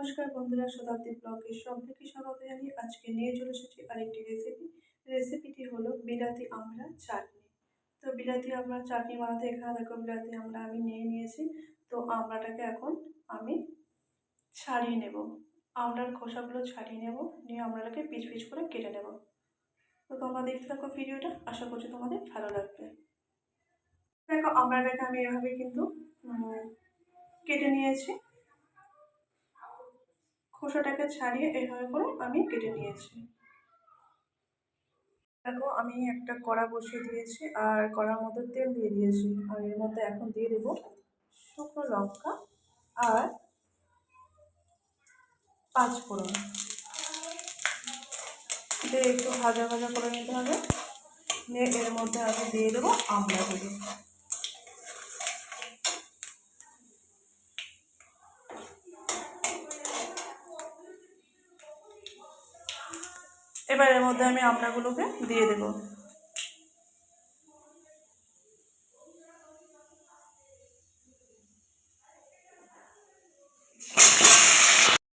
নমস্কার বন্ধুরা, শতাব্দী ব্লগে সবাইকে স্বাগত জানিয়ে আজকে নিয়ে চলে এসেছি আরেকটি রেসিপি রেসিপিটি হলো বিলাতি আমড়া চাটনি। তো বিলাতি আমড়া চাটনি বানাতে এখানে দেখো, বিলাতি আমরা আমি নিয়ে নিয়েছি। তো আমড়াটাকে এখন আমি ছাড়িয়ে নেব। আমড়ার খোসাগুলো ছাড়িয়ে নেব, নিয়ে আমড়াটাকে পিচ পিচ করে কেটে নেব। তো তোমরা দেখতে থাকো ভিডিওটা, আশা করছি তোমাদের ভালো লাগবে। দেখো, আমড়াটাকে আমি এভাবে কিন্তু কেটে নিয়েছি। খোসাটাকে ছাড়িয়ে এইভাবে করে আমি কেটে নিয়েছি। দেখো, আমি একটা কড়া বসিয়ে দিয়েছি আর কড়ার মধ্যে তেল দিয়ে দিয়েছি। আর এর মধ্যে এখন দিয়ে দেব শুকনো লঙ্কা আর পাঁচ ফোড়ন দিয়ে একটু ভাজা ভাজা করে নিতে হবে। নিয়ে এর মধ্যে আমি দিয়ে দেবো আমড়াগুলো এবার এর মধ্যে আমি আমড়াগুলোকে দিয়ে দেব।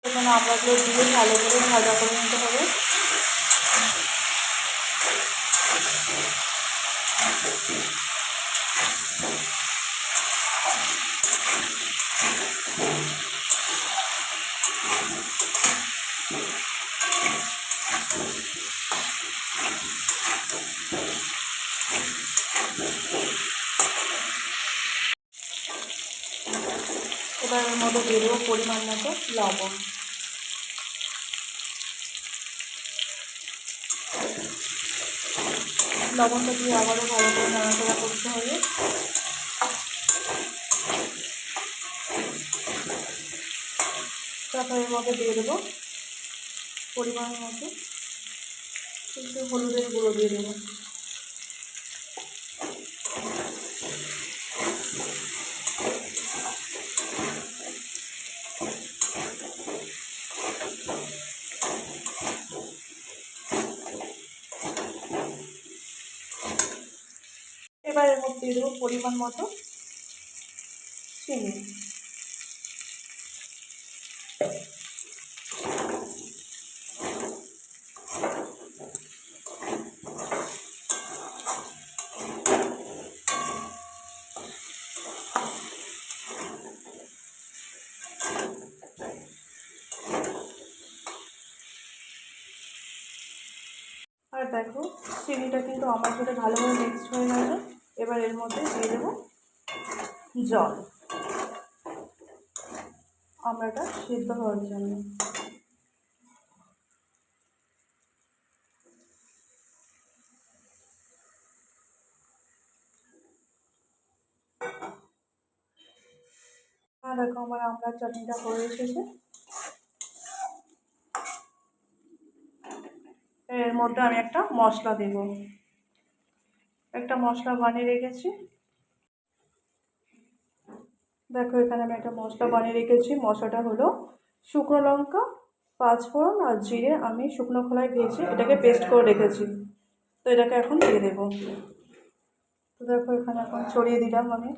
এখানে দিয়ে ভালো করে ভাজা করে নিতে হবে। এবার এর মধ্যে দিয়ে দেবো পরিমাণ মতো লবণ। লবণটা দিয়ে আবারও ভালো করে নাড়াচাড়া করতে হবে। তারপর এর মধ্যে দিয়ে দেবো পরিমাণ মতো। একটু হলুদের গুঁড়ো দিয়ে দেবো। এবার এর মধ্যে দেবো পরিমাণ মতো চিনি। আর দেখো, চিনিটা কিন্তু আমার সাথে ভালোভাবে মিক্সড হয়ে গেছে। এবার এর মধ্যে দিয়ে দেবো জল। আমড়াটা সিদ্ধ হওয়ার জন্য। দেখো আমার আমড়ার চাটনিটা হয়ে এসেছে। এর মধ্যে আমি একটা মশলা দেব। একটা মশলা বানিয়ে রেখেছি। দেখো এখানে আমি একটা মশলা বানিয়ে রেখেছি। মশলাটা হলো শুকনো লঙ্কা, পাঁচফোড়ন আর জিরে আমি শুকনো খোলায় ভেজে এটাকে পেস্ট করে রেখেছি। তো এটাকে এখন দিয়ে দেবো। তো দেখো এখানে এখন ছড়িয়ে দিলাম আমি।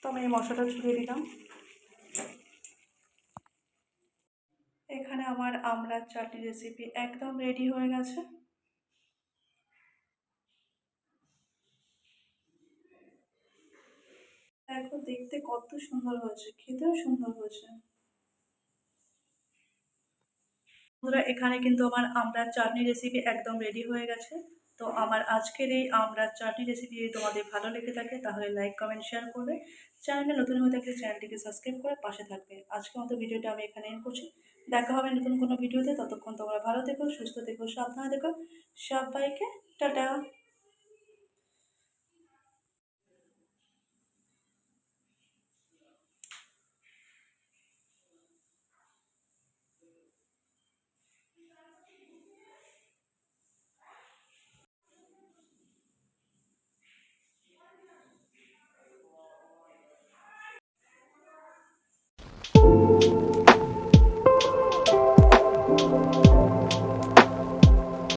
তো আমি এই মশলাটা ছড়িয়ে দিলাম। এখানে আমার আমলার চাটনি রেসিপি একদম রেডি হয়ে গেছে। দেখো দেখতে কত সুন্দর হয়েছে, খেতেও সুন্দর হয়েছে। এখানে কিন্তু আমার আমলার চাটনি রেসিপি একদম রেডি হয়ে গেছে। তো আমার আজকের এই আমরা চাটনি রেসিপি যদি তোমাদের ভালো লেগে থাকে, তাহলে লাইক কমেন্ট শেয়ার করবে। চ্যানেলে নতুন হয়ে থাকলে চ্যানেলটিকে সাবস্ক্রাইব করে পাশে থাকবে। আজকের মতো ভিডিওটা আমি এখানে এন্ড করছি। দেখা হবে নতুন কোনো ভিডিওতে। ততক্ষণ তোমরা ভালো থেকো, সুস্থ থেকো, সাবধানে থেকো। সবাইকে টাটা। you